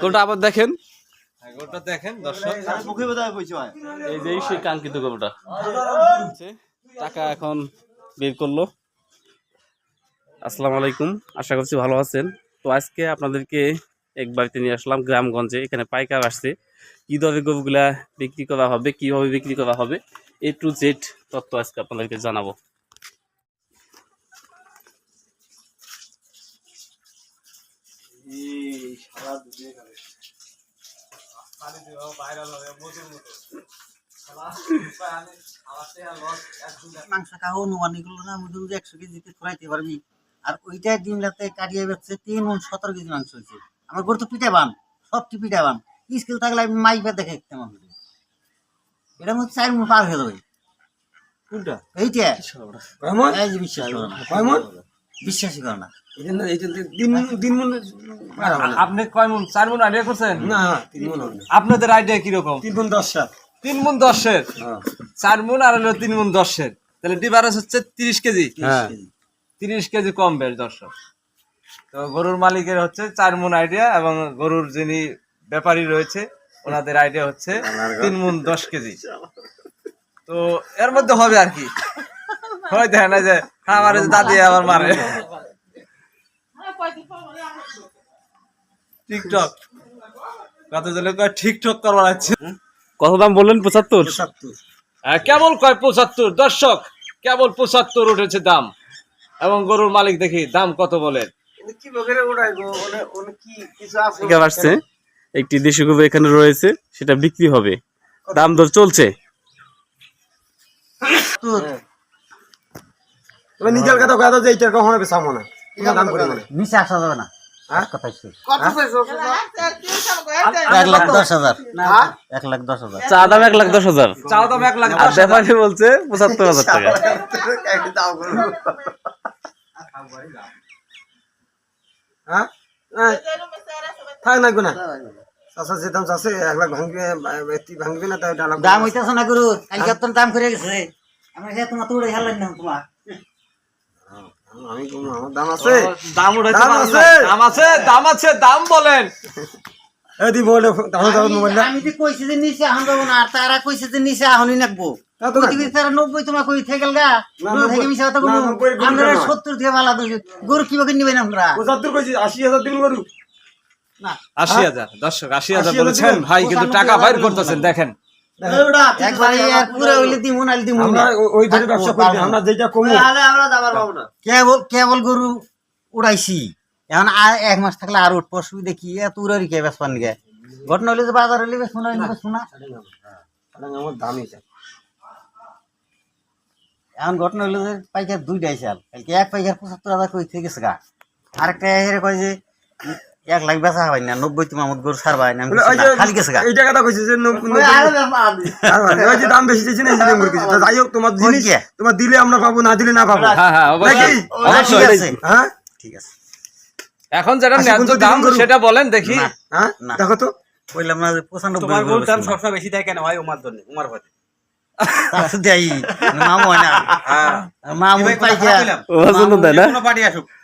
গরুটা আবার দেখেন। হ্যাঁ, গরুটা দেখেন দর্শক। এই যে সেই কাঙ্ক্ষিত গরুটা টাকা এখন বের করল। আসসালামু আলাইকুম আশা করছি ভালো আছেন। তো আজকে আপনাদেরকে এক বাড়িতে নিয়ে আসলাম গ্রামগঞ্জে। এখানে পাইকার আসছে। কী দরে গরুগুলা বিক্রি করা হবে কীভাবে বিক্রি করা হবে এ টু জেড তথ্য আজকে আপনাদেরকে জানাব। মাংস না একশো কেজিতে পারবি। আর রাতে কাটিয়ে তিন মন সতেরো কেজি মাংস হয়েছে। আমার গরু তো পিঠা বান সবটি পিঠা বান। স্কেল থাকলে আমি মাইপা দেখে তেমন এটা মধ্যে চার মন পার হয়ে যাবে। কোনটা? এইটা? করো না। বিশ্বাসই করো দিন দিন মনে না। আপনি কয় মন চার মন আইডিয়া করছেন? না তিন মন আপনাদের আইডিয়া কীরকম? তিন মন দশ সাত তিন মন দশের? হ্যাঁ। চার মন আর হলো তিন মন দশের। তাহলে ডিফারেন্স হচ্ছে তিরিশ কেজি। হ্যাঁ। তিরিশ কেজি কম বেশ দর্শক। তো গরুর মালিকের হচ্ছে চার মন আইডিয়া এবং গরুর যিনি ব্যাপারী রয়েছে ওনাদের আইডিয়া হচ্ছে তিন মন দশ কেজি। তো এর মধ্যে হবে আর কি। হয় যে আমার দাদি আবার মারে। টিকটক। কত জনে কয় টিকটক করবার আছে। কত দাম বললেন? পঁচাত্তর? হ্যাঁ, কেবল কয় পঁচাত্তর? দর্শক কেবল পঁচাত্তর উঠেছে দাম। এবং গরুর মালিক দেখি দাম কত বলেন? আসছে। একটি দেশি গরু এখানে রয়েছে সেটা বিক্রি হবে। দাম দর চলছে। তো নিজের কথা কথা যে এইটার কখনো বেচাবো না। দাম করে মানে। নিচে আসা যাবে না। হ্যাঁ? কথাই শেষ। কত চাইছো এক লাখ দশ হাজার। এক লাখ দশ হাজার। চা দাম এক লাখ দশ হাজার। আর ব্যাপারী বলছে পঁচাত্তর হাজার টাকা। একটা দাম করে। হ্যাঁ? হ্যাঁ। থাক না চাষা চাষে এক লাখ ভাঙবে এটি ভাঙবে না তাই দাম হইতেছে না গরু কালকে দাম করে গেছে। আমরা তোমার তো উড়ে হেলাম না তোমার। আমি দাম আছে? দাম উঠাইতে দাম পারবেন না। আছে। দাম আছে দাম আছে দাম বলেন। দাম আমি যে কইছি যে নিচে আহন যাব আর তারা কইছে যে নিচে আহনই নাকবো। দর্শক আশি হাজার বলেছেন। ভাই কিন্তু টাকা বাইর করতেছেন দেখেন। কেবল কেবল গরু উড়াইছি। এখন আর এক মাস থাকলে আর উঠবো অসুবিধা কি? এত উড়ারি কে বেশ পান গে ঘটনা হইলে যে বাজার হইলে বেশ শোনা এখন ঘটনা হইল যে পাইকার দুইটাই চাল। কালকে এক পাইকার পঁচাত্তর হাজার কই থেকে গেছে গা? আরেকটা কয় যে এক লাখ বেচা হয় না নব্বই তোমার মত গরু ছাড়বা না না, খালি গেছে এই টাকাটা কইছি যে নব- নব্বই- আর ওই যে দাম বেশি দিয়েছি না এই যে দাম করে দিয়েছি। তা যাই হোক তোমার জিনিস তোমার দিলে আমরা পাবো না দিলে না পাবো। হ্যাঁ হ্যাঁ ঠিক আছে। হ্যাঁ? ঠিক আছে। এখন যেটা ন্যায্য দাম সেটা বলেন দেখি। হ্যাঁ? না। দেখো তো। কইলাম না যে পঁচানব্বই বেচবো না। সবসময় বেশি দেয় কেন? ভাই উমার জন্য উমার তো দেয় মামু হয় না। মামু পাইকার ওর জন্য দেয় না?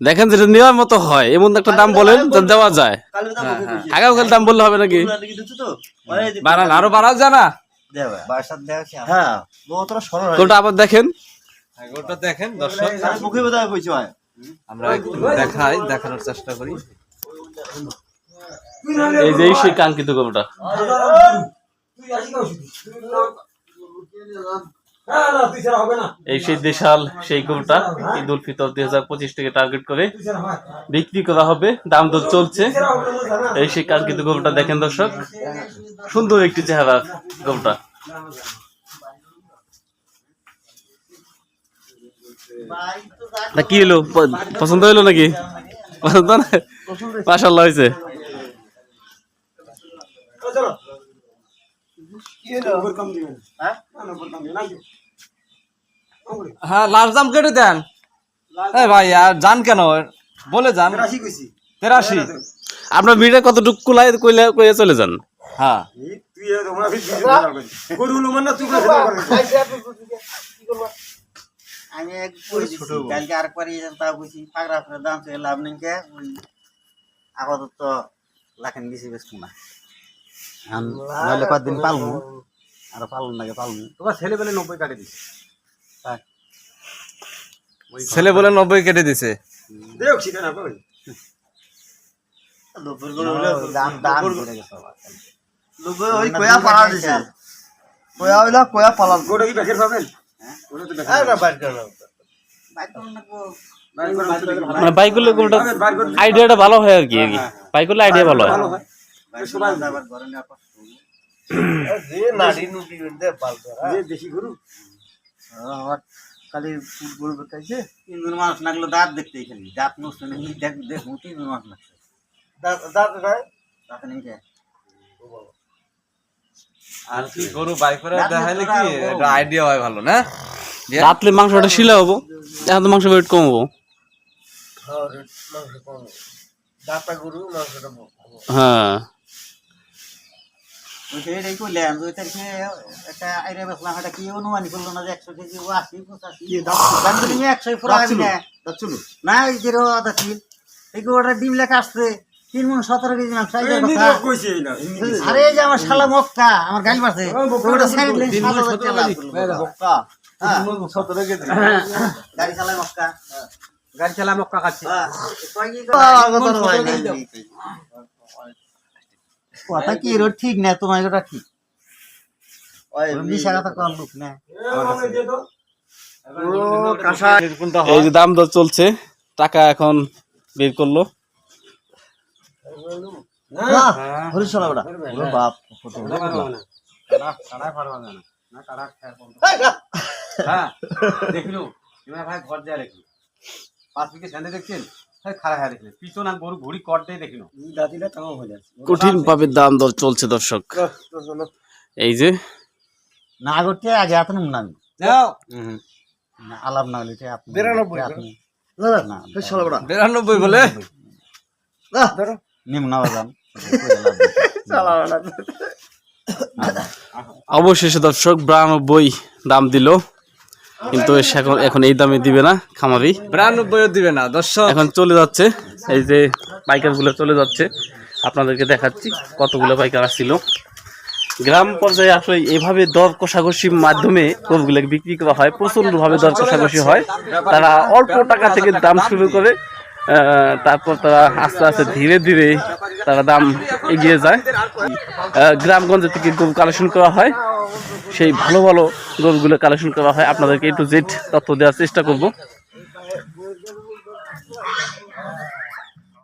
দেখেন যেটা নেওয়ার মতো হয় এমন একটা দাম বলেন দেওয়া যায় হ্যাঁ, হ্যাঁ। আগাও দাম বললে হবে নাকি বাড়ান আরও বাড়াও জানা হ্যাঁ গরুটা আবার দেখেন ওটা দেখেন দর্শক আমরা দেখাই দেখানোর চেষ্টা করি এই যে সেই কাঙ্ক্ষিত গরুটা হ্যাঁ এই সেই দেশাল সেই গরুটা ঈদ উল ফিতর দুই হাজার পঁচিশ থেকে টার্গেট করে বিক্রি করা হবে দাম দর চলছে। এই সেই কাঙ্ক্ষিত গরুটা দেখেন দর্শক সুন্দর একটি চেহারা গরুটা। কি হলো? পছন্দ হইল নাকি? পছন্দ না? মাসাল্লাহ হয়েছে চলো উপর কম দিবেন হ্যাঁ? হ্যাঁ লাস্ট দাম কেটে দেন। এই ভাই আর যান কেন? বলে যান। রাশি তেরাশি? আপনার ভিড়ে কতটুকু কুলাই কইলে কইয়ে চলে যান? হ্যাঁ। মানে আমি এক কালকে আর পরে বুঝি পাগড়া ফেলে দাম লাভ নেই কে? আপাতত লাখেন বেশি বেশ না। নাহলে কয়েকদিন পালমু। আর পালন লাগে পালমু। তোমার ছেলে বেলে নব্বই কাটে দিছে। ছেলে বলে নব্বই কেটে দিছে। দেখ সেটা না দাম দাম বেড়ে গেছে আবার। ওই কয়া পালা দিছে। কয়া হইলা কয়া পালা গোটা কি বেকের পাবেন? হ্যাঁ? মানে বাইকগুলো করে আইডিয়াটা ভালো হয় আর কি আর কি। বাইকগুলো আইডিয়া ভালো হয়। হয়? খালি ফুটবল বেকাইছে। তিনজন মানুষ লাগল দাঁত দেখতে খালি দাঁত নষ্ট নেই দেখ দেখুন তিনজন মানুষ লাগছে দাঁত নাই দাঁত নেই আর কি গরু বাই করে দেখাইলে কি? এটা আইডিয়া হয় ভালো না? রাতলে মাংসটা শিলা হব। এখন তো মাংস ওয়েট কম হব হ্যাঁ রেট কম দাঁতা গরু মাংসটা হ্যাঁ। এটাই করলেন ওই তারিখে একটা আইডিয়া বেসলাম এটা কি অনুমানই করল না যে একশো কেজি ও আশি পঁচাশি? পুরো না। না যে আদা ছিল এই ওটা ডিম লেখা আসছে তিন মন সতেরো কেজি মাংস না আরে এই যে আমার শালা মক্কা আমার গাড়ি পাশে ওটা সাইড লেন সতেরো কেজি। গাড়ি চালায় মক্কা গাড়ি চালা মক্কা খাচ্ছে। হ্যাঁ, আহ, কথা কি এর ঠিক না তোমার এটা ঠিক? এই যে দাম দর চলছে টাকা এখন বের করল। হ্যাঁ দেখিলো ভাই ঘর যায় দেখিলো পাঁচ দেখছেন? হ্যাঁ হ্যাঁ হয়ে কঠিন ভাবে দাম দর চলছে দর্শক। এই যে না করতে আগে এত নুন নামি না আলাপ না হলে আপনি বিরানব্বই। বলে। নিম্ন বাজান অবশেষে দর্শক বিরানব্বই দাম দিল। কিন্তু এখন এখন এই দামে দিবে না খামারি। বিরানব্বইও দিবে না দর্শক। এখন চলে যাচ্ছে এই যে পাইকারগুলো চলে যাচ্ছে। আপনাদেরকে দেখাচ্ছি কতগুলো পাইকার আসছিল। গ্রাম পর্যায়ে আসলে এভাবে দর কষাকষির মাধ্যমে কোপগুলো বিক্রি করা হয় প্রচন্ডভাবে দর কষাকষি হয়। তারা অল্প টাকা থেকে দাম শুরু করে তারপর তারা আস্তে আস্তে ধীরে ধীরে তারা দাম এগিয়ে যায়। গ্রামগঞ্জে থেকে গরু কালেকশন করা হয়। সেই ভালো ভালো গরুগুলো কালেকশন করা হয়। আপনাদেরকে একটু জেড তথ্য দেওয়ার চেষ্টা করব।